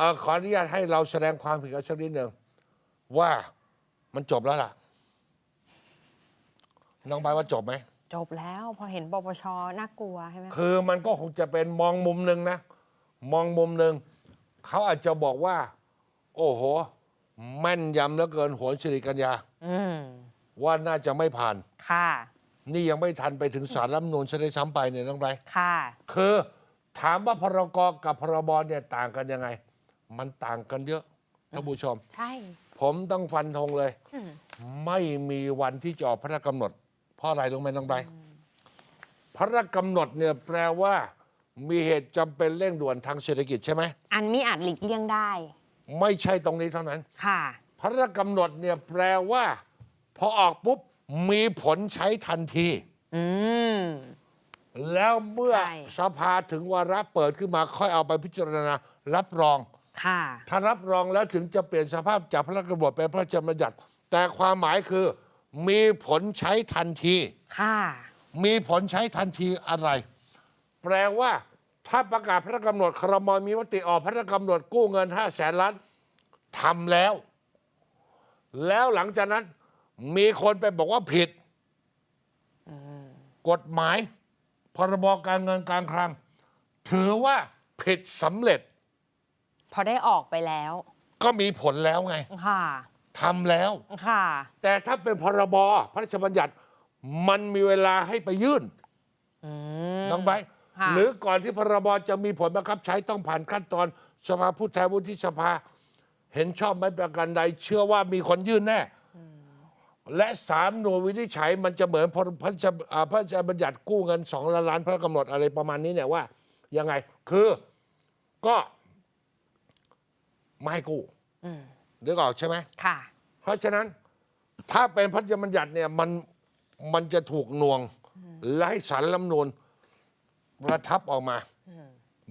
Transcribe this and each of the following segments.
เอ่อขออนุญาตให้เราแสดงความผิดกันสักนิดหนึ่งว่ามันจบแล้วล่ะ น้องใบว่าจบไหม จบแล้วพอเห็นปปชน่ากลัวใช่ไหมคะคือมันก็คงจะเป็นมองมุมหนึ่งนะ มองมุมหนึ่งเขาอาจจะบอกว่า โอ้โห แม่นยำเหลือเกินโหนสิริกัญญาอืมว่าน่าจะไม่ผ่าน ค่ะ นี่ยังไม่ทันไปถึงสารรัฐธรรมนูญซะได้วยซ้ำไปเนี่ยน้องไบร์ทค่ะ คือถามว่าพรกกับพรบเนี่ยต่างกันยังไง มันต่างกันเยอะท่านผู้ชม ใช่ ผมต้องฟันธงเลย อืมไม่มีวันที่จะออกพระราชกำหนด เพราะอะไรรู้ไหมน้องไบร์ทพระราชกำหนดเนี่ยแปลว่า มีเหตุจำเป็นเร่งด่วนทางเศรษฐกิจใช่ไหมอันมีอาจหลีกเลี่ยงได้ไม่ใช่ตรงนี้เท่านั้น ค่ะ พระราชกำหนดเนี่ยแปลว่า พอออกปุ๊บมีผลใช้ทันที อืม แล้วเมื่อใช่ สภาถึงวาระเปิดขึ้นมาค่อยเอาไปพิจารณารับรอง ค่ะ ถ้ารับรองแล้วถึงจะเปลี่ยนสภาพจากพระราชกำหนดเป็นพระราชบัญญัติ แต่ความหมายคือ มีผลใช้ทันที ค่ะ มีผลใช้ทันทีอะไร แปลว่าถ้าประกาศพระราชกำหนดครมมีมติออกพระราชกำหนดกู้เงิน5แสนล้านทำแล้ว แล้วหลังจากนั้น มีคนไปบอกว่าผิดกฎหมาย พรบการเงินการคลัง ถือว่าผิดสำเร็จ พอได้ออกไปแล้ว ก็มีผลแล้วไงค่ะทำแล้ว ค่ะ แต่ถ้าเป็นพรบพระราชบัญญัติ มันมีเวลาให้ไปยื่นอืม น้องไบร์ทค่ะ หรือก่อนที่พรบจะมีผลบังคับใช้ต้องผ่านขั้นตอนสภาผู้แทนวุฒิสภา เห็นชอบไหมประการใด เชื่อว่ามีคนยื่นแน่ และสามหน่วยวินิจฉัยมันจะเหมือนพรพระราชอ่าพระราชบัญญัติกู้เงินสองล้านล้านพระกำหนดอะไรประมาณนี้เนี่ยว่ายังไงคือก็ ไม่ให้กู้อืมนึกออกใช่ไหมค่ะ เพราะฉะนั้น ถ้าเป็นพระราชบัญญัติเนี่ยมันมันจะถูกหน่วง และให้สารรัฐธรรมนูญประทับออกมา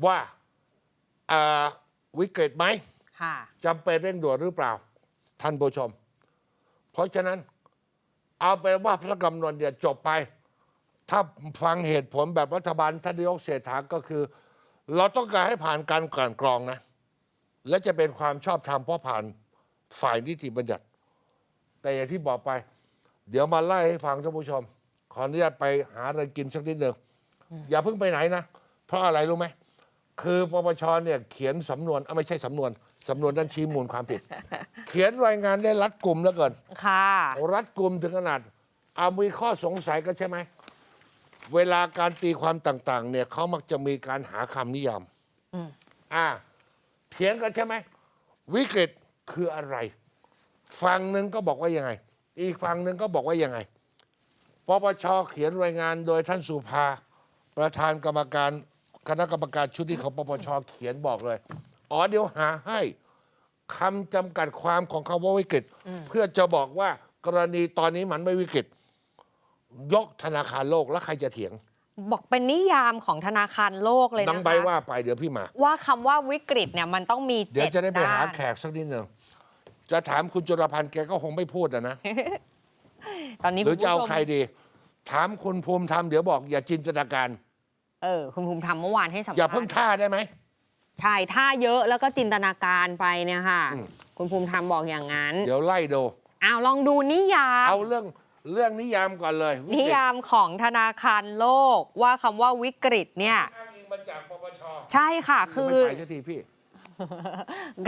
ว่าอ่าวิกฤตไหมค่ะจำเป็นเร่งด่วนหรือเปล่า ท่านผู้ชม เพราะฉะนั้น เอาไปนว่าพระกำหนดเนี่ยจบไป ถ้าฟังเหตุผลแบบรัฐบาลท่านนายกเศรษฐาก็คือ เราต้องการให้ผ่านการกลั่นกรองนะ และจะเป็นความชอบธรรมเพราะผ่านฝ่ายนิติบัญญัติ แต่อย่างที่บอกไป เดี๋ยวมาไล่ให้ฟังท่านผู้ชม ขออนุญาตไปหาอะไรกินสักนิดหนึ่งอย่าเพิ่งไปไหนนะ เพราะอะไรรู้ไหมคือปปชเนี่ยเขียนสำนวนอะไม่ใช่สำนวนสำนวนนั้นชี้มูลความผิด เขียนรายงานได้รัดกลุ่มเหลือเกินค่ะรัดกลุ่มถึงขนาดเอามีข้อสงสัยก็ใช่ไหมเวลาการตีความต่าง ๆ เนี่ยเขามักจะมีการหาคำนิยามอืมอ่า เถียงกันใช่ไหมวิกฤตคืออะไร ฝั่งหนึ่งก็บอกว่ายังไง อีกฝั่งหนึ่งก็บอกว่ายังไงปปชเขียนรายงานโดยท่านสุภา ประธานกรรมการคณะกรรมการชุดที่ของปปชเขียนบอกเลย อ๋อเดี๋ยวหาให้คำจำกัดความของคำว่าวิกฤต เพื่อจะบอกว่ากรณีตอนนี้มันไม่วิกฤต ยกธนาคารโลกแล้วใครจะเถียง บอกเป็นนิยามของธนาคารโลกเลยน้องนะใบคะว่าไปเดี๋ยวพี่มา ว่าคำว่าวิกฤตเนี่ยมันต้องมีเดี๋ยวเจ็ดจะได้ไปหาด้นแขกสักนิดหนึ่งจะถามคุณจุลพันธ์แกก็คงไม่พูดอะนะ ตอนนี้หรือจะเอาณผู้ชมใครดี ถามคุณภูมิธรรมเดี๋ยวบอก อย่าจินตนาการ เออคุณภูมิธรรมเมื่อวานให้สัมอย่าภาเพิ่งษณ์ท่าได้ไหม ใช่ท่าเยอะแล้วก็จินตนาการไปเนี่ยค่ะ อืม คุณภูมิธรรมบอกอย่างนั้น เดี๋ยวไล่ดู อ้าวลองดูนิยามเอาเรื่อง เรื่องนิยามก่อนเลยวิกฤตนิยามของธนาคารโลกว่าคำว่าวิกฤตเนี่ย อ้างอิงมาจากปปชใช่ค่ะคือ ไม่ไปสักทีพี่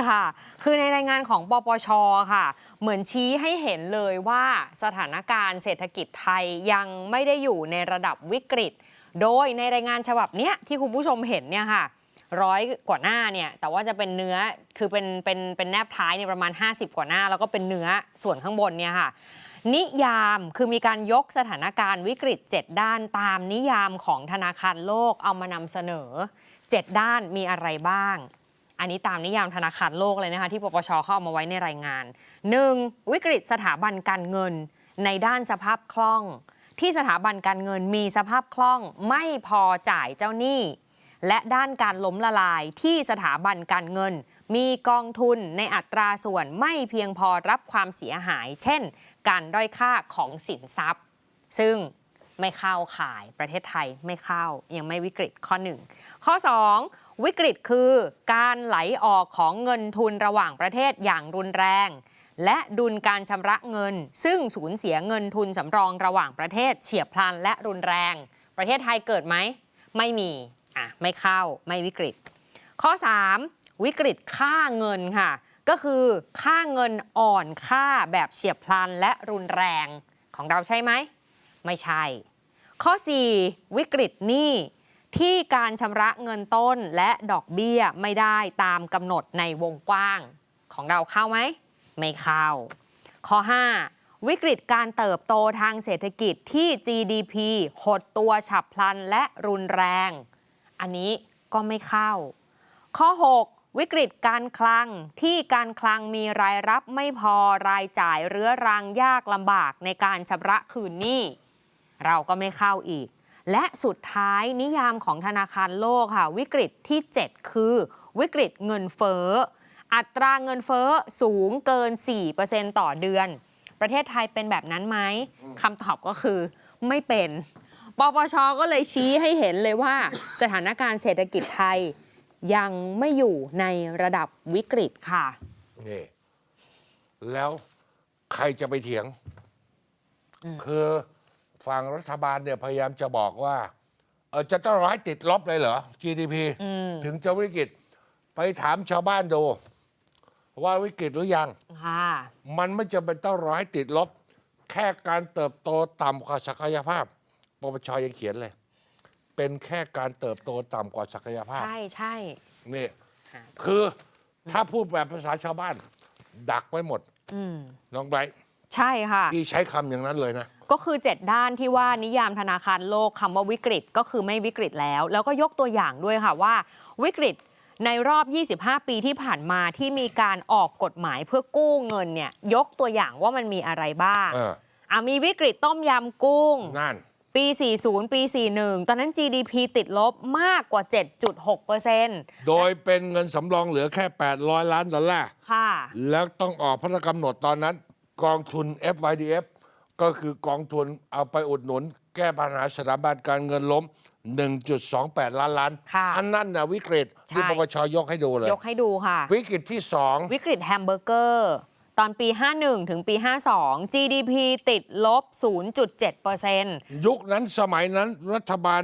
ค่ะ คือในรายงานของปปช ค่ะ เหมือนชี้ให้เห็นเลยว่าสถานการณ์เศรษฐกิจไทยยังไม่ได้อยู่ในระดับวิกฤต โดยในรายงานฉบับเนี้ยที่คุณผู้ชมเห็นเนี่ยค่ะร้อยกว่าหน้าเนี่ย แต่ว่าจะเป็นเนื้อคือเป็นเป็นเป็นแนบท้ายเนี่ยประมาณ 50 กว่าหน้า แล้วก็เป็นเนื้อส่วนข้างบนเนี่ยค่ะ นิยามคือมีการยกสถานการณ์วิกฤต 7 ด้านตามนิยามของธนาคารโลกเอามานำเสนอ 7 ด้านมีอะไรบ้าง อันนี้ตามนิยามธนาคารโลกเลยนะคะ ที่ปปชเขาเอามาไว้ในรายงาน 1. วิกฤตสถาบันการเงิน ในด้านสภาพคล่อง ที่สถาบันการเงินมีสภาพคล่องไม่พอจ่ายเจ้าหนี้และด้านการล้มละลายที่สถาบันการเงิน มีกองทุนในอัตราส่วนไม่เพียงพอรับความเสียหาย เช่น การด้อยค่าของสินทรัพย์ ซึ่งไม่เข้าขายประเทศไทยไม่เข้ายังไม่วิกฤตข้อ 1 ข้อ 2 วิกฤตคือการไหลออกของเงินทุนระหว่างประเทศอย่างรุนแรง และดุลการชำระเงิน ซึ่งสูญเสียเงินทุนสำรองระหว่างประเทศเฉียบพลันและรุนแรง ประเทศไทยเกิดไหม ไม่มีอะไม่เข้าไม่วิกฤต ข้อ 3 วิกฤตค่าเงินค่ะ ก็คือค่าเงินอ่อนค่าแบบเฉียบพลันและรุนแรงของเราใช่ไหม ไม่ใช่ ข้อ 4 วิกฤตหนี้ที่การชำระเงินต้นและดอกเบี้ยไม่ได้ตามกำหนดในวงกว้าง ของเราเข้าไหม ไม่เข้า ข้อ 5 วิกฤตการเติบโตทางเศรษฐกิจที่ GDP หดตัวฉับพลันและรุนแรง อันนี้ก็ไม่เข้า ข้อ 6 วิกฤตการคลังที่การคลังมีรายรับไม่พอรายจ่ายเรื้อรังยากลำบากในการชำระคืนหนี้ เราก็ไม่เข้าอีก และสุดท้ายนิยามของธนาคารโลกค่ะ วิกฤตที่ 7 คือ วิกฤตเงินเฟ้อ อัตราเงินเฟ้อสูงเกิน 4%ต่อเดือน ประเทศไทยเป็นแบบนั้นไหมคำตอบก็คือไม่เป็น ปปชก็เลยชี้ให้เห็นเลยว่า สถานการณ์เศรษฐกิจไทย ยังไม่อยู่ในระดับวิกฤตค่ะ นี่แล้วใครจะไปเถียง คือฝั่งรัฐบาลเนี่ยพยายามจะบอกว่า เออจะต้องรอให้ติดลบเลยเหรอ GDP ถึงจะวิกฤต ไปถามชาวบ้านดู ว่าวิกฤตหรือยังค่ะมันไม่จำเป็นต้องรอให้ติดลบ แค่การเติบโตต่ำกว่าศักยภาพปปชยังเขียนเลย เป็นแค่การเติบโตต่ำกว่าศักยภาพใช่ใช่ นี่คือถ้าพูดแบบภาษาชาวบ้าน ดักไว้หมดอืมน้องไบรท์ใช่ค่ะ ที่ใช้คำอย่างนั้นเลยนะ ก็คือ 7 ด้านที่ว่านิยามธนาคารโลกคำว่าวิกฤตก็คือไม่วิกฤตแล้ว แล้วก็ยกตัวอย่างด้วยค่ะว่า วิกฤตในรอบ 25 ปีที่ผ่านมาที่มีการออกกฎหมายเพื่อกู้เงินเนี่ย ยกตัวอย่างว่ามันมีอะไรบ้างเอออะมีวิกฤตต้มยำกุ้งนั่น ปี 40 ปี 41 ตอนนั้น GDP ติดลบมากกว่า 7.6%โดยเป็นเงินสำรองเหลือแค่ 800 ล้านดอลลาร์ ค่ะแล้วแล้วต้องออกพระราชกำหนดตอนนั้น กองทุน FYDF ก็คือกองทุนเอาไปอุดหนุน แก้ปัญหาสถาบันการเงินล้ม 1.28 ล้านล้าน ค่ะอันนั้นนะวิกฤตที่ใช่ ปปชยกให้ดูเลย ยกให้ดูค่ะ วิกฤตที่สอง วิกฤตแฮมเบอร์เกอร์ ตอนปี 51 ถึงปี 52 GDP ติดลบ 0.7%ยุคนั้นสมัยนั้นรัฐบาล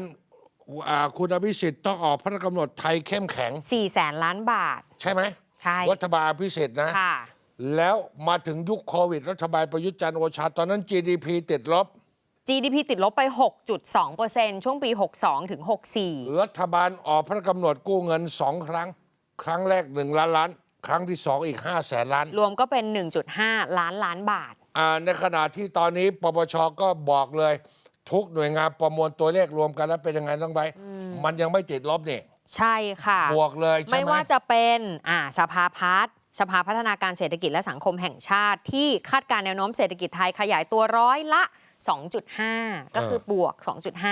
อ่าคุณอภิสิทธิ์ต้องออกพระราชกำหนดไทยเข้มแข็ง 4 แสนล้านบาท ใช่ไหมใช่รัฐบาลอภิสิทธิ์นะค่ะแล้วมาถึงยุคโควิด รัฐบาลประยุทธ์จันทร์โอชา ตอนนั้น GDP ติดลบ GDP ติดลบไป 6.2%ช่วงปี 62 ถึง 64 รัฐบาลออกพระกำหนดกู้เงินสองครั้ง ครั้งแรกหนึ่งล้านล้าน ครั้งที่สองอีกห้าแสนล้าน รวมก็เป็น 1.5 ล้านล้านบาท อ่าในขณะที่ตอนนี้ปปชก็บอกเลย ทุกหน่วยงานประมวลตัวเลขรวมกันแล้วเป็นยังไงต้องไปมันยังไม่ติดลบนี่ใช่ค่ะ บวกเลยใช่ไม่ไหมว่าจะเป็นอ่าสภาพัฒน์สภาพัฒนาการเศรษฐกิจและสังคมแห่งชาติ ที่คาดการณ์แนวโน้มเศรษฐกิจไทยขยายตัวร้อยละ 2.5 ก็คือบวก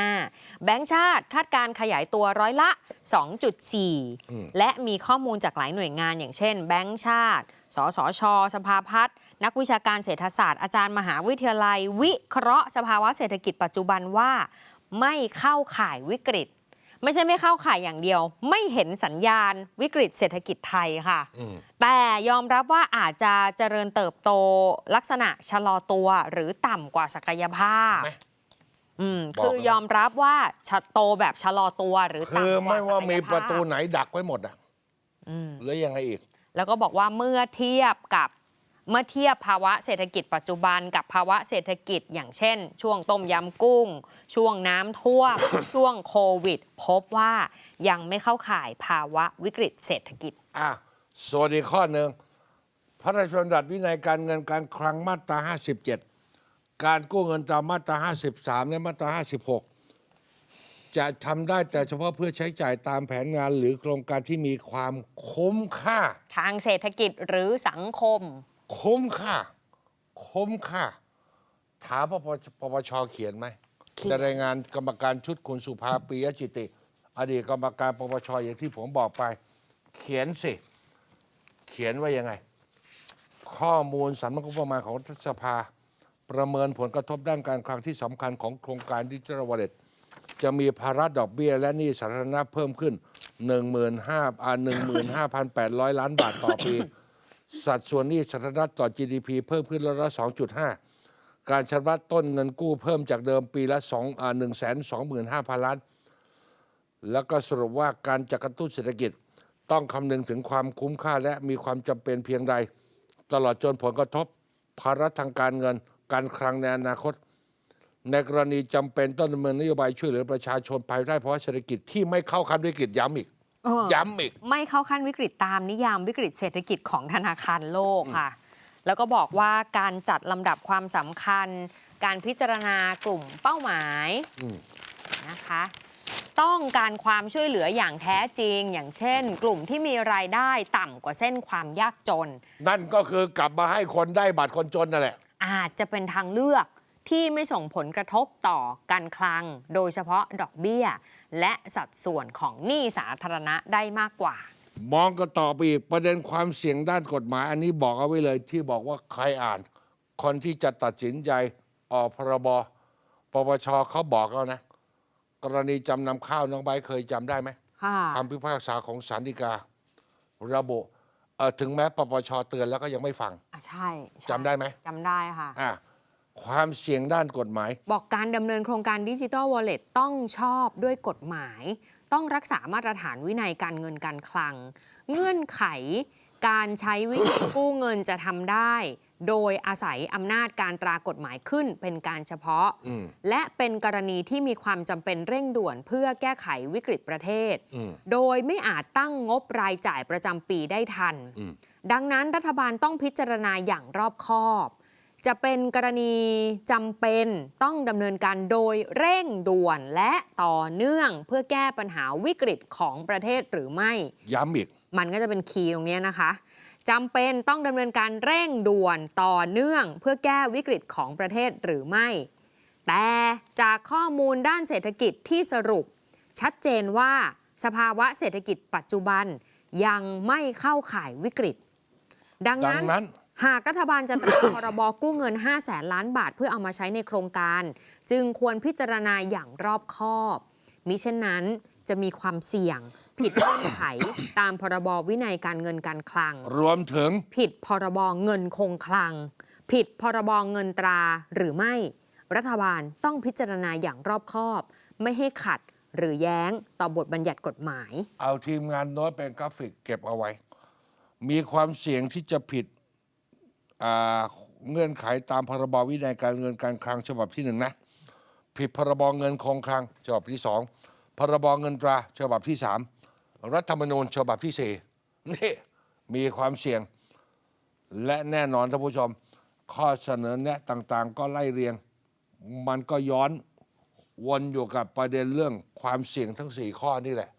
2.5 แบงก์ชาติคาดการณ์ขยายตัวร้อยละ 2.4 และมีข้อมูลจากหลายหน่วยงานอย่างเช่น แบงก์ชาติ สสช สภาพัฒน์นักวิชาการเศรษฐศาสตร์อาจารย์มหาวิทยาลัย วิเคราะห์สภาวะเศรษฐกิจปัจจุบันว่า ไม่เข้าข่ายวิกฤต ไม่ใช่ไม่เข้าข่ายอย่างเดียว ไม่เห็นสัญญาณวิกฤตเศรษฐกิจไทยค่ะอืมแต่ยอมรับว่าอาจจะเจริญเติบโตลักษณะชะลอตัวหรือต่ำกว่าศักยภาพไหมอืมบอกคือเลยยอมรับว่าชะโตแบบชะลอตัวหรือคือต่ำกไม่ว่าว่าศักมียประภาพตูไหนดักไว้หมดอะอืมแล้วยังไงอีก แล้วก็บอกว่าเมื่อเทียบกับ เมื่อเทียบภาวะเศรษฐกิจปัจจุบันกับภาวะเศรษฐกิจอย่างเช่น ช่วงต้มยำกุ้ง ช่วงน้ำท่วม ช่วงโควิด พบว่ายังไม่เข้าข่ายภาวะวิกฤตเศรษฐกิจ อะส่วนอีกข้อหนึ่งพระราชบัญญัติวินัยการเงินการคลังมาตรา 57 การกู้เงินตามมาตรา 53 และมาตรา 56 จะทำได้แต่เฉพาะเพื่อใช้จ่ายตามแผนงานหรือโครงการที่มีความคุ้มค่า ทางเศรษฐกิจหรือสังคม คุ้มค่า คุ้มค่า ถามปปปปชเขียนไหมเขียนในรายงานกรรมการชุดคุณสุภาปียจิติ อดีตกรรมการปปชอย่างที่ผมบอกไป เขียนสิ เขียนว่ายังไง ข้อมูลสำนักงบประมาณของรัฐสภา ประเมินผลกระทบด้านการคลังที่สำคัญของโครงการดิจิทัลวอลเล็ตจะมีภาระดอกเบี้ยและหนี้สาธารณะเพิ่มขึ้น 15,000อ่า15,800 ล้านบาทต่อปี สัดส่วนหนี้สาธารณะต่อ GDP เพิ่มขึ้นร้อยละ 2.5 การชำระต้นเงินกู้เพิ่มจากเดิมปีละ2อ่า125,000 ล้าน แล้วก็สรุปว่าการจะกระตุ้นเศรษฐกิจต้องคำนึงถึงความคุ้มค่าและมีความจำเป็นเพียงใด ตลอดจนผลกระทบ ภาระทางการเงิน การคลังในอนาคต ในกรณีจำเป็นต้องดำเนินนโยบายช่วยเหลือประชาชนภายใต้ภาวะเศรษฐกิจที่ไม่เข้าขั้นวิกฤตย้ำอีก เออย้ำอีก ไม่เข้าขั้นวิกฤตตามนิยามวิกฤตเศรษฐกิจของธนาคารโลกค่ะ แล้วก็บอกว่าการจัดลำดับความสำคัญ การพิจารณากลุ่มเป้าหมายอืม นะคะ ต้องการความช่วยเหลืออย่างแท้จริง อย่างเช่น กลุ่มที่มีรายได้ต่ำกว่าเส้นความยากจน นั่นก็คือกลับมาให้คนได้บัตรคนจนนั่นแหละ อาจจะเป็นทางเลือกที่ไม่ส่งผลกระทบต่อการคลัง โดยเฉพาะดอกเบี้ย และสัดส่วนของหนี้สาธารณะได้มากกว่า มองก็ต่อไปอีกประเด็นความเสี่ยงด้านกฎหมาย อันนี้บอกเอาไว้เลยที่บอกว่าใครอ่าน คนที่จะตัดสินใจออกพรบปปชเขาบอกแล้วนะ กรณีจำนำข้าวน้องใบร์ทเคยจำได้ไหมค่ะคำพิพากษาของศาลฎีกา ระบุเอ่อถึงแม้ปปชเตือนแล้วก็ยังไม่ฟังอะใช่ใช่จำได้ไหมจำได้ค่ะอะ ความเสี่ยงด้านกฎหมาย บอกการดำเนินโครงการดิจิ t a ลวอลเล็ตต้องชอบด้วยกฎหมาย ต้องรักษามาตรฐานวินัยการเงินการคลัง เงื่อนไขการใช้วิธีกู้เงินจะทำได้ โดยอาศัยอำนาจการตรากฎหมายขึ้นเป็นการเฉพาะ อืม และเป็นกรณีที่มีความจำเป็นเร่งด่วนเพื่อแก้ไขวิกฤตประเทศ อืม โดยไม่อาจตั้งงบรายจ่ายประจำปีได้ทัน อืม ดังนั้นรัฐบาลต้องพิจารณาอย่างรอบคอบ จะเป็นกรณีจำเป็นต้องดำเนินการโดยเร่งด่วนและต่อเนื่องเพื่อแก้ปัญหาวิกฤตของประเทศหรือไม่ ย้ำอีก มันก็จะเป็นคีย์ตรงเนี้ยนะคะจำเป็นต้องดำเนินการเร่งด่วนต่อเนื่อง เพื่อแก้วิกฤตของประเทศหรือไม่ แต่จากข้อมูลด้านเศรษฐกิจที่สรุป ชัดเจนว่าสภาวะเศรษฐกิจปัจจุบันยังไม่เข้าข่ายวิกฤต ดังดันั้งนนั้น หากรัฐบาลจะตราพรบกู้เงิน5 0 0แสนล้านบาทเพื่อเอามาใช้ในโครงการ จึงควรพิจารณาอย่างรอบคอบ มิเช่นนั้นจะมีความเสี่ยง ผิดเงื่อนไข ตามพรบวินัยการเงินการคลัง รวมถึง ผิดพรบเงินคงคลัง ผิดพรบเงินตราหรือไม่ รัฐบาลต้องพิจารณาอย่างรอบคอบ ไม่ให้ขัดหรือแย้งต่อบทบัญญัติกฎหมาย เอาทีมงานโน้ตเป็นกราฟิกเก็บเอาไว้ มีความเสี่ยงที่จะผิดอ่า เงื่อนไขตามพรบวินัยการเงินการคลังฉบับที่หนึ่งนะ ผิดพรบเงินคงคลังฉบับที่สองพรบเงินตราฉบับที่สามรัฐธรรมนูญฉบับที่สี่นี่มีความเสี่ยง และแน่นอนท่านผู้ชม ข้อเสนอแนะต่างๆ ก็ไล่เรียง มันก็ย้อนวนอยู่กับประเด็นเรื่องความเสี่ยงทั้งสี่ข้อนี่แหละ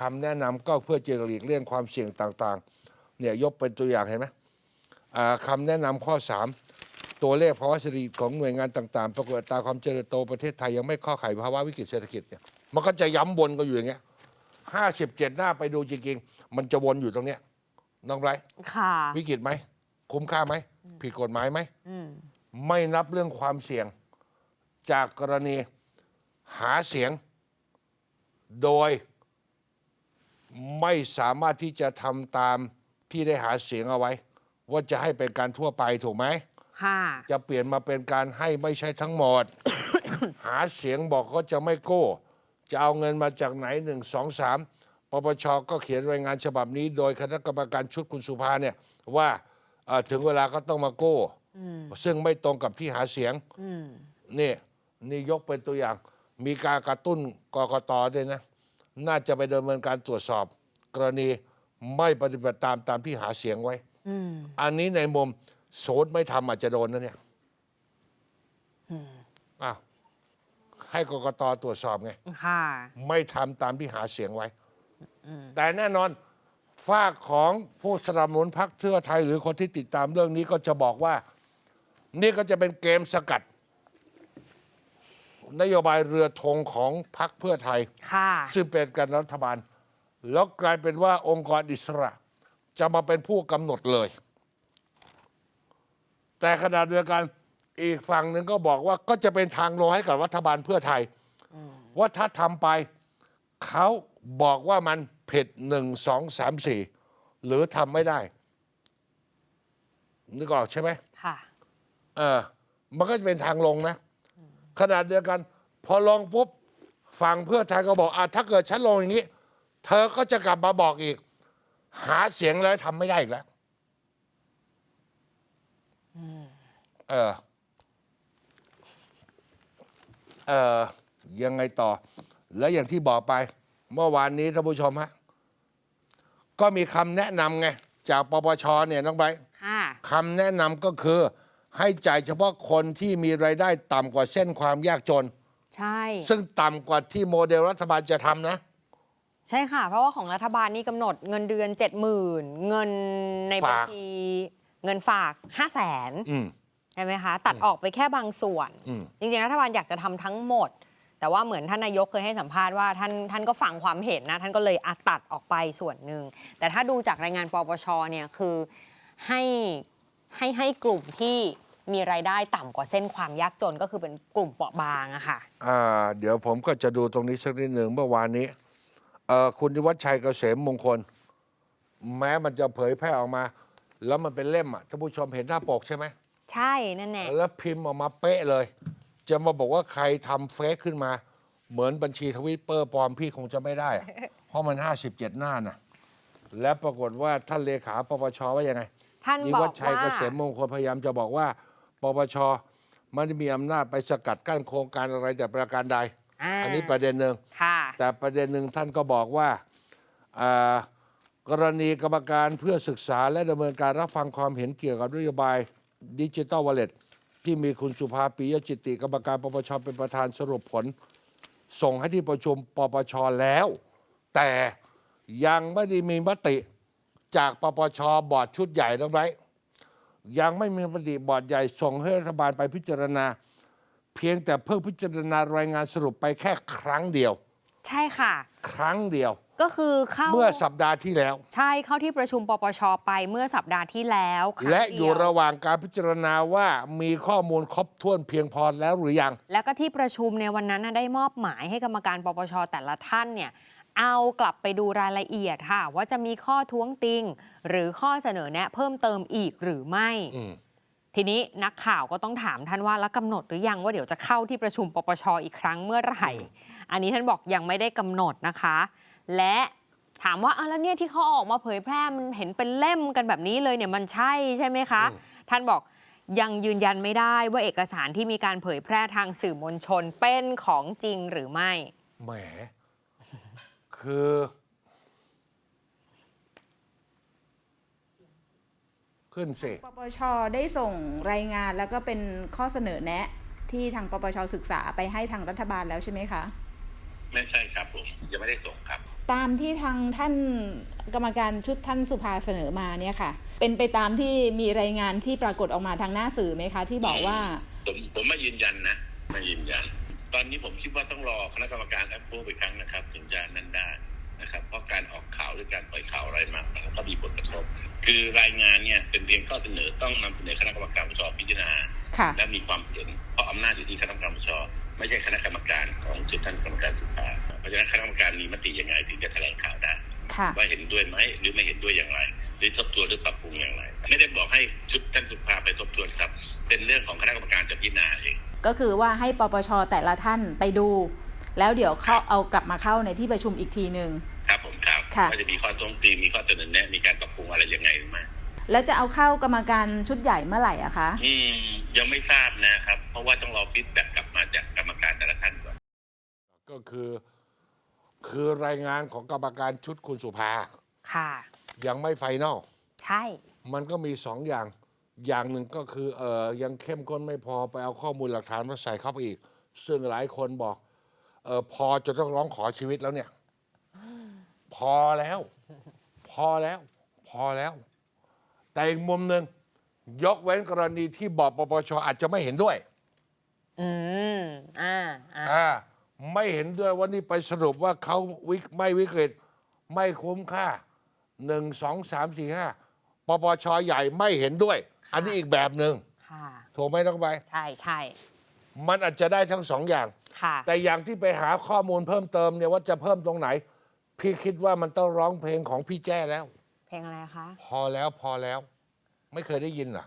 คำแนะนำก็เพื่อจะหลีกเลี่ยงความเสี่ยงต่าง ๆ เนี่ยยกเป็นตัวอย่างเห็นไหมอ่า คำแนะนำข้อ 3 ตัวเลขภาวะเศรษฐกิจของหน่วยงานต่างๆ ปรากฏอัตราความเจริญโตประเทศไทยยังไม่เข้าข่ายภาวะวิกฤตเศรษฐกิจเนี่ยมันก็จะย้ำวนกันอยู่อย่างเงี้ยห้าสิบเจ็ดหน้าไปดูจริงๆ มันจะวนอยู่ตรงเนี้ยน้องไรค่ะ วิกฤตไหม คุ้มค่าไหม ผิดกฎหมายไหมอืมไม่นับเรื่องความเสี่ยง จากกรณีหาเสียง โดยไม่สามารถที่จะทำตามที่ได้หาเสียงเอาไว้ ว่าจะให้เป็นการทั่วไปถูกไหมค่ะจะเปลี่ยนมาเป็นการให้ไม่ใช่ทั้งหมด หาเสียงบอกก็จะไม่โก้ จะเอาเงินมาจากไหนหนึ่งสองสามปปชก็เขียนรายงานฉบับนี้ โดยคณะกรรมการชุดคุณสุภาเนี่ยว่าเอ่อถึงเวลาก็ต้องมาโก้ ซึ่งไม่ตรงกับที่หาเสียงอืมนี่นี่ยกเป็นตัวอย่าง มีการกระตุ้นกกตด้วยนะ น่าจะไปดำเนินการตรวจสอบ กรณีไม่ปฏิบัติตามตามที่หาเสียงไว้ อืมอันนี้ในมุมโสดไม่ทำอาจจะโดนนะเนี่ยอ้าวให้กกตตรวจสอบไงค่ะไม่ทำตามที่หาเสียงไว้แต่แน่นอนฝากของผู้สนับสนุนพรรคเพื่อไทย หรือคนที่ติดตามเรื่องนี้ก็จะบอกว่า นี่ก็จะเป็นเกมสกัด นโยบายเรือธงของพรรคเพื่อไทยค่ะซึ่งเป็นการรัฐบาล แล้วกลายเป็นว่าองค์กรอิสระ จะมาเป็นผู้กำหนดเลย แต่ขณะเดียวกันอีกฝั่งหนึ่งก็บอกว่าก็จะเป็นทางลงให้กับรัฐบาลเพื่อไทย ว่าถ้าทำไปเขาบอกว่ามันผิดหนึ่งสองสามสี่หรือทำไม่ได้นึกออกใช่ไหมค่ะเออมันก็จะเป็นทางลงนะ ขนาดเดียวกัน พอลงปุ๊บฝั่งเพื่อไทยก็บอกอะถ้าเกิดฉันลงอย่างนี้ เธอก็จะกลับมาบอกอีก หาเสียงแล้วทำไม่ได้อีกแล้วเออ เออยังไงต่อ แล้วอย่างที่บอกไป เมื่อวานนี้ท่านผู้ชมฮะก็มีคำแนะนำไง จากปปชเนี่ยน้องไบร์ทค่ะคำแนะนำก็คือ ให้จ่ายเฉพาะคนที่มีรายได้ต่ำกว่าเส้นความยากจน ใช่ ซึ่งต่ำกว่าที่โมเดลรัฐบาลจะทำนะ ใช่ค่ะ เพราะว่าของรัฐบาลนี่กำหนดเงินเดือน 70,000 เงินในบัญฝากชี เงินฝาก 5 0 0 0 0นอืมใช่ไหมคะ ตัดออกไปแค่บางส่วนอืมจริงๆ รัฐบาลอยากจะทำทั้งหมด แต่ว่าเหมือนท่านนายกเคยให้สัมภาษณ์ว่าท่านท่านก็ฟังความเห็นนะ ท่านก็เลยอะตัดออกไปส่วนหนึ่ง แต่ถ้าดูจากรายงานปปชเนี่ยคือให้ให้ให้กลุ่มที่มีรายได้ต่ำกว่าเส้นความยากจนก็คือเป็นกลุ่มเปราะบางอะค่ะอ่าเดี๋ยวผมก็จะดูตรงนี้สักนิดหนึ่งเมื่อวานนี้เอ่อ คุณนิวัฒชัยเกษมมงคล แม้มันจะเผยแพร่ออกมา แล้วมันเป็นเล่มอะท่านผู้ชมเห็นหน้าปกใช่ไหมใช่นั่นแหละแล้วพิมพ์ออกมาเป๊ะเลย จะมาบอกว่าใครทำเฟซขึ้นมา เหมือนบัญชีทวิตเปอร์ปลอมพี่คงจะไม่ได้อะเพราะมัน 57 หน้านะและปรากฏว่าท่านเลขาปปชว่ายังไงท่านนิบอวักฒชัยว่าเกษมมงคลพยายามจะบอกว่าปปชไม่ได้มีอำนาจไปสกัดกั้นโครงการอะไรแต่ประการใด อ่าอันนี้ประเด็นหนึ่ง ค่ะแต่ประเด็นหนึ่งท่านก็บอกว่าอ่ากรณีกรรมการเพื่อศึกษาและดำเนินการรับฟังความเห็นเกี่ยวกับนโยบายดิจิ t a ลวอลเล็ตที่มีคุณสุภาปียจิติ กรรมการปปชเป็นประธานสรุปผล ส่งให้ที่ประชุมปปชแล้ว แต่ยังไม่ได้มีมติจากปปชบอร์ดชุดใหญ่ต้องไรยังไม่มีมติบอร์ดใหญ่ส่งให้รัฐบาลไปพิจารณา เพียงแต่เพิ่งพิจารณารายงานสรุปไปแค่ครั้งเดียว ใช่ค่ะ ครั้งเดียว ก็คือเข้าเมื่อสัปดาห์ที่แล้ว ใช่เข้าที่ประชุมปปชไปเมื่อสัปดาห์ที่แล้วครั้งและเดีว อยู่ระหว่างการพิจารณาว่ามีข้อมูลครบถ้วนเพียงพอแล้วหรือยัง แล้วก็ที่ประชุมในวันนั้นน่ะได้มอบหมายให้กรรมการปปชแต่ละท่านเนี่ยเอากลับไปดูรายละเอียดค่ะ ว่าจะมีข้อท้วงติง หรือข้อเสนอแนะเพิ่มเติมอีกหรือไม่ อืม ทีนี้นักข่าวก็ต้องถามท่านว่าแล้วกำหนดหรือยังว่าเดี๋ยวจะเข้าที่ประชุมปปชอีกครั้งเมื่อไหร่ อันนี้ท่านบอกยังไม่ได้กำหนดนะคะ และถามว่าอ้าวแล้วเนี่ยที่เขาออกมาเผยแพร่มันเห็นเป็นเล่มกันแบบนี้เลยเนี่ยมันใช่ใช่ไหมคะ ท่านบอกยังยืนยันไม่ได้ว่าเอกสารที่มีการเผยแพร่ทางสื่อมวลชนเป็นของจริงหรือไม่ แหม คือ ขึ้นสิปปชได้ส่งรายงานแล้วก็เป็นข้อเสนอแนะ ที่ทางปปชศึกษาไปให้ทางรัฐบาลแล้วใช่ไหมคะไม่ใช่ครับผมยังไม่ได้ส่งครับ ตามที่ทางท่านกรรมการชุดท่านสุภาเสนอมาเนี่ยค่ะ เป็นไปตามที่มีรายงานที่ปรากฏออกมาทางหน้าสื่อไหมคะ ที่บอกว่าผมผมไม่ยืนยันนะไม่ยืนยัน ตอนนี้ผมคิดว่าต้องรอคณะกรรมการแอปพูไปครั้งนะครับ ถึงจะนั่นได้ นะครับ เพราะการออกข่าวหรือการปล่อยข่าวอะไรมามันก็มีผลกระทบ คือรายงานเนี่ยเป็นเพียงข้อเสนอต้องนำเสนอคณะกรรมการปปชพิจารณาค่ะและมีความเห็นเพราะอำนาจอยู่ที่คณะกรรมการปปชไม่ใช่คณะกรรมการของชุดท่านกรรมการสุภาเพราะฉะนั้นคณะกรรมการมีมติยังไงถึงจะแถลงข่าวได้ค่ะว่าเห็นด้วยไหมหรือไม่เห็นด้วยอย่างไร หรือทบทวนหรือปรับปรุงอย่างไร ไม่ได้บอกให้ชุดท่านสุภาไปทบทวนครับ เป็นเรื่องของคณะกรรมการจะพิจารณาเองก็คือว่าให้ปปชแต่ละท่านไปดู แล้วเดี๋ยวเข้าเอากลับมาเข้าในที่ประชุมอีกทีหนึ่งครับผมครับค่ะว่าจะมีข้อตรงตีมีข้อเสนอแนะมีการปรับปรุงอะไรยังไงหรือไม่แล้วจะเอาเข้ากรรมการชุดใหญ่เมื่อไหร่อะคะ อืม ยังไม่ทราบนะครับ เพราะว่าต้องรอฟีดแบ็กกลับมาจากกรรมการแต่ละท่านก่อน ก็คือ คือรายงานของกรรมการชุดคุณสุภา ค่ะ ยังไม่ไฟนอล ใช่ มันก็มีสองอย่าง อย่างหนึ่งก็คือเออยังเข้มข้นไม่พอไปเอาข้อมูลหลักฐานมาใส่เข้าไปอีก ซึ่งหลายคนบอก เออพอจะต้องร้องขอชีวิตแล้วเนี่ย พอแล้ว พอแล้ว พอแล้ว แต่อีกมุมหนึ่งยกเว้นกรณีที่บอกปปชอาจจะไม่เห็นด้วยอืมอ่าอ่าอ่าไม่เห็นด้วยว่านี่ไปสรุปว่าเขาวิกไม่วิกฤต ไม่คุ้มค่าหนึ่งสองสามสี่ห้าปปชใหญ่ไม่เห็นด้วย อันนี้อีกแบบหนึ่งค่ะค่ะถูกไหมต้องไปใช่ใช่มันอาจจะได้ทั้งสองอย่าง ค่ะ แต่อย่างที่ไปหาข้อมูลเพิ่มเติมเนี่ยว่าจะเพิ่มตรงไหน พี่คิดว่ามันต้องร้องเพลงของพี่แจ้แล้ว เพลงอะไรคะ พอแล้วพอแล้ว ไม่เคยได้ยินเหรอ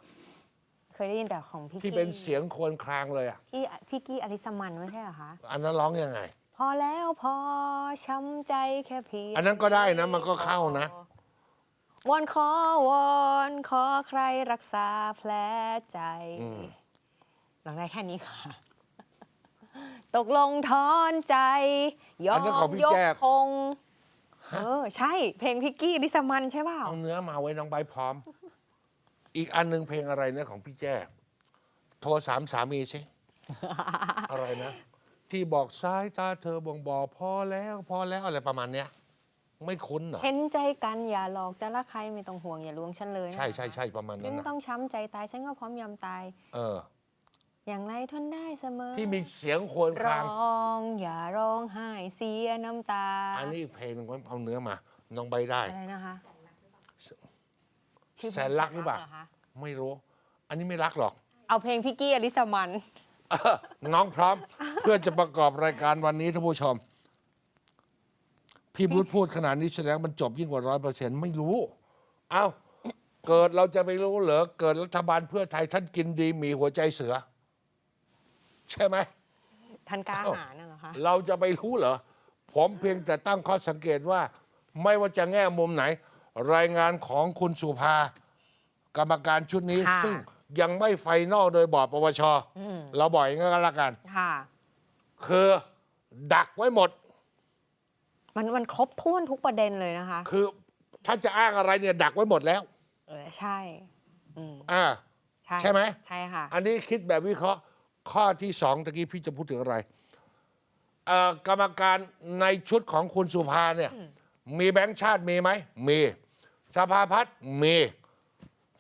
เคยได้ยินแต่ของพี่ที่กี้เป็นเสียงครวรครางเลยอะพี่พี่กี้อลิสมันไม่ใช่เหรอคะ อันนั้นร้องยังไง พอแล้วพอช้ำใจแค่เพียงอันนั้นก็ได้นะมันก็เข้านะ วอนขอวอนขอใครรักษาแผลใจอืม ลองได้แค่นี้ค่ะ ตกลงถอนใจ ยออันนั้นมของพี่ยกแจ้ธงเออ ใช่ เพลงพิกกี้อลิสมันใช่เปล่าเอาเนื้อมาไว้น้องใบพร้อม อีกอันหนึ่งเพลงอะไรนะของพี่แจ้โทรสามสามีสิ อะไรนะ ที่บอกสายตาเธอบ่งบอกพอแล้วพอแล้วอะไรประมาณเนี้ย ไม่คุ้นเหรอ เห็นใจกันอย่าหลอกจะรักใครไม่ต้องห่วงอย่าลวงฉันเลยนะใช่ใช่ใช่ประมาณนั้ไม่นนะต้องช้ำใจตายฉันก็พร้อมยอมตาย เออ อย่างไรทนได้เสมอที่มีเสียงโครวรคร้รางอง อย่าร้องไห้เสียน้ำตาอันนี้เพลงหนึ่งไว้เอาเนื้อมา น้องใบได้ อะไรนะคะชื่อเพลงแสนรักหรือเปล่าคะไม่รู้ อันนี้ไม่รักหรอก เอาเพลงพิกกี้อลิสมัน เออน้องพร้อม เพื่อจะประกอบรายการวันนี้ท่านผู้ชม พี่บุตพูดขนาดนี้แสดงมันจบยิ่งกว่าร้อยเปอร์เซ็นต์ไม่รู้ เอ้า เกิดเราจะไปรู้เหรอ เกิดรัฐบาลเพื่อไทยท่านกินดีหมีหัวใจเสือ ใช่ไหมทันกล้าเอ้าหาญน่ะเหรอคะ เราจะไปรู้เหรอ ผมเพียงแต่ตั้งข้อสังเกตว่า ไม่ว่าจะแง่มุมไหน รายงานของคุณสุภา กรรมการชุดนี้ ค่ะ ซึ่งยังไม่ไฟนอลโดยบอร์ดปปชเราบอกอย่างนั้นก็แล้วกัน ค่ะ คือดักไว้หมด มันมันครบถ้วนทุกประเด็นเลยนะคะ คือถ้าจะอ้างอะไรเนี่ยดักไว้หมดแล้ว เออใช่ อืมอ่า ใช่ใช่ไหม ใช่ค่ะ อันนี้คิดแบบวิเคราะห์ ข้อที่สองตะกี้พี่จะพูดถึงอะไรเอ่อกรรมการในชุดของคุณสุภาเนี่ย มีแบงค์ชาติมีไหม มี สภาพัฒน์มี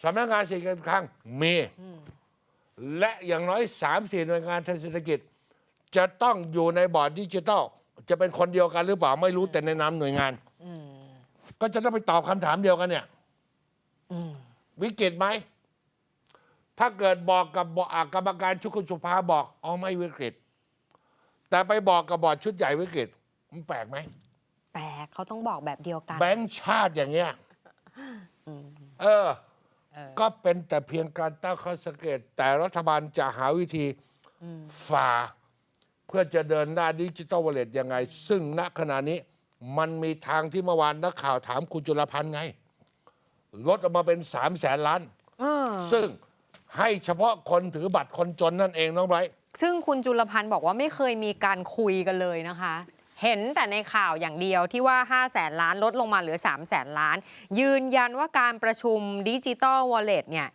สำนักงานเศรษฐกิจการคลังมี และอย่างน้อยสามสี่หน่วยงานทางเศรษฐกิจ จะต้องอยู่ในบอร์ดดิจิทัลจะเป็นคนเดียวกันหรือเปล่าไม่รู้แต่ในนามหน่วยงานก็จะต้องไปตอบคำถามเดียวกันเนี่ยวิกฤตไหม ถ้าเกิดบอกกับบอกอะกรรมการชุดคุณสุภาบอกอ๋อไม่วิกฤต แต่ไปบอกกับบอร์ดชุดใหญ่วิกฤตมันแปลกไหมแปลกเขาต้องบอกแบบเดียวกัน แบงค์ชาติอย่างเงี้ยเออ ก็เป็นแต่เพียงการตั้งข้อสังเกต แต่รัฐบาลจะหาวิธีฝ่า เพื่อจะเดินหน้าดิจิทัลวอลเล็ตยังไง ซึ่งณขณะนี้มันมีทางที่เมื่อวานนักข่าวถามคุณจุลพันธ์ไง ลดออกมาเป็นสามแสนล้านเออซึ่ง ให้เฉพาะคนถือบัตรคนจนนั่นเองน้องไบรท์ซึ่งคุณจุลพันธ์บอกว่าไม่เคยมีการคุยกันเลยนะคะ เห็นแต่ในข่าวอย่างเดียวที่ว่า 5 0 0แสนล้านลดลงมาเหลือ 3 0 0แสนล้าน ยืนยันว่าการประชุมดิจิ t a ลวอลเล็ตเนี่ย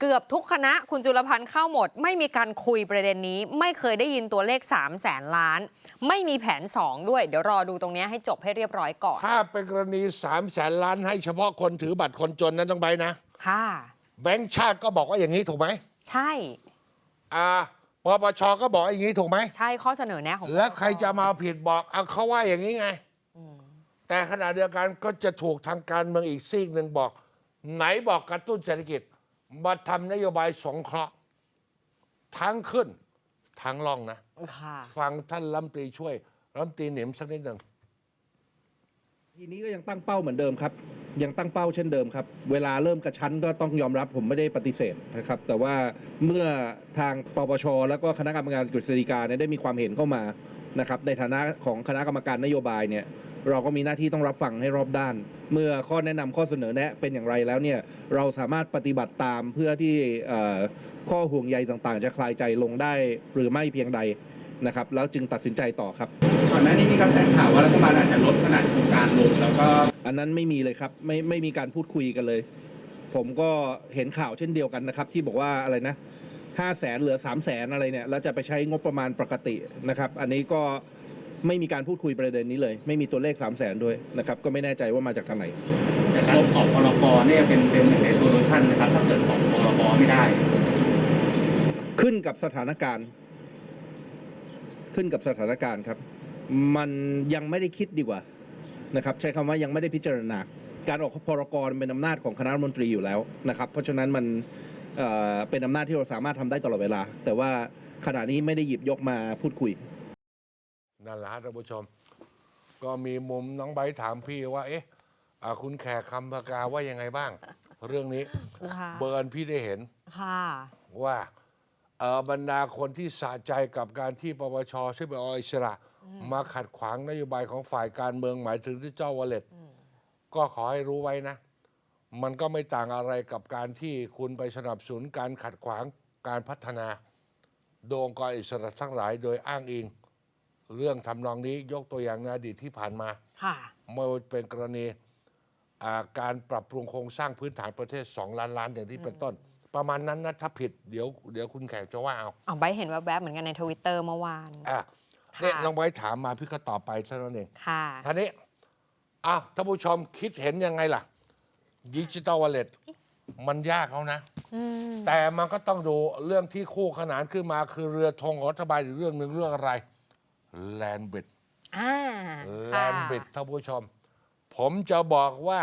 เกือบทุกคณะคุณจุลพันธ์เข้าหมด ไม่มีการคุยประเด็นนี้ ไม่เคยได้ยินตัวเลข 3 0 0แสนล้าน ไม่มีแผน 2 ด้วย เดี๋ยวรอดูตรงเนี้ยให้จบให้เรียบร้อยก่อนถ้าเป็นกรณีสามแสนล้านให้เฉพาะคนถือบัตรคนจนนั้นต้องไปนะค่ะ แบงค์ชาติก็บอกว่าอย่างนี้ถูกไหมใช่ อ่าปปชก็บอกอย่างนี้ถูกไหม ใช่ข้อเสนอแนะของแล้วใครจะมาเอาผิดบอกเอาเขาว่าอย่างนี้ไง แต่ขณะเดียวกันก็จะถูกทางการเมืองอีกซีกหนึ่งบอก ไหนบอกกระตุ้นเศรษฐกิจมาทำนโยบายสงเคราะห์ทั้งขึ้นทั้งล่องนะ ค่ะฟังท่านรัฐมนตรีช่วยรัฐมนตรีเหนิมสักนิดหนึ่ง ทีนี้ก็ยังตั้งเป้าเหมือนเดิมครับ ยังตั้งเป้าเช่นเดิมครับ เวลาเริ่มกระชั้นก็ต้องยอมรับผมไม่ได้ปฏิเสธนะครับ แต่ว่าเมื่อทางปปช แล้วก็คณะกรรมการกฤษฎีกาเนี่ยได้มีความเห็นเข้ามานะครับในฐานะของคณะกรรมการนโยบายเนี่ยเราก็มีหน้าที่ต้องรับฟังให้รอบด้าน เมื่อข้อแนะนำข้อเสนอแนะเป็นอย่างไรแล้วเนี่ยเราสามารถปฏิบัติตามเพื่อที่ข้อห่วงใยต่างๆ จะคลายใจลงได้หรือไม่เพียงใดนะครับแล้วจึงตัดสินใจต่อครับก่อนหน้านี้มีกระแสข่าวว่ารัฐบาลอาจจะลดขนาดโครงการลงแล้วก็ อันนั้นไม่มีเลยครับไม่ไม่มีการพูดคุยกันเลย ผมก็เห็นข่าวเช่นเดียวกันนะครับ ที่บอกว่าอะไรนะห้าแสนเหลือสามแสนอะไรเนี่ยแล้วจะไปใช้งบประมาณปกตินะครับ อันนี้ก็ไม่มีการพูดคุยประเด็นนี้เลย ไม่มีตัวเลข3 0 0แสนด้วยนะครับ ก็ไม่แน่ใจว่ามาจากทางไหนแต่การออกพรบเนี่ยเป็นเป็นหนึ่งในโซลูชันนะครับ ถ้าเกิดออกพรบไม่ได้ ขึ้นกับสถานการณ์ ขึ้นกับสถานการณ์ครับ มันยังไม่ได้คิดดีกว่า นะครับใช้คำว่ายังไม่ได้พิจารณา การออกพรกรเป็นอำนาจของคณะรัฐมนตรีอยู่แล้วนะครับ เพราะฉะนั้นมันเอ่อเป็นอำนาจที่เราสามารถทำได้ตลอดเวลา แต่ว่าขณะนี้ไม่ได้หยิบยกมาพูดคุยนั่นแหละฮะท่านผู้ชม ก็มีมุมน้องไบร์ทถามพี่ว่า เอ๊ะอ่าคุณแขกคำพกาว่ายังไงบ้าง เรื่องนี้ค่ะเบิร์นพี่ได้เห็นค่ะว่าเอ่อบรรดาคนที่สะใจกับการที่ปปชซึ่งเป็นออิสระ มาขัดขวางนโยบายของฝ่ายการเมืองหมายถึงที่เจ้าวอลเล็ตก็ขอให้รู้ไว้นะ มันก็ไม่ต่างอะไรกับการที่คุณไปสนับสนุนการขัดขวางการพัฒนา โดยองค์กรอิสระทั้งหลายโดยอ้างอิง เรื่องทำนองนี้ยกตัวอย่างในอดีตที่ผ่านมาค่ะไม่ว่าเป็นกรณีอ่าการปรับปรุงโครงสร้างพื้นฐานประเทศ 2 ล้านล้านอย่างที่เป็นต้น ประมาณนั้นนะถ้าผิดเดี๋ยวเดี๋ยวคุณแขกจะว่าเอาเอาไปเห็นแวบๆเหมือนกันในทวิตเตอร์เมื่อวานอะค่ะ เนี่ยลองไว้ถามมาพี่ก็ตอบไปเท่านั้นเองค่ะ ท่านี้อ้าวท่านผู้ชมคิดเห็นยังไงล่ะดิจิตอลวอลเล็ตมันยากแล้วนะ อืมแต่มันก็ต้องดูเรื่องที่คู่ขนานขึ้นมาคือเรือธงของรัฐบาลอีกเรื่องหนึ่งเรื่องอะไรแลนบิด อ่าแลค่ะนบิดท่านผู้ชม ผมจะบอกว่า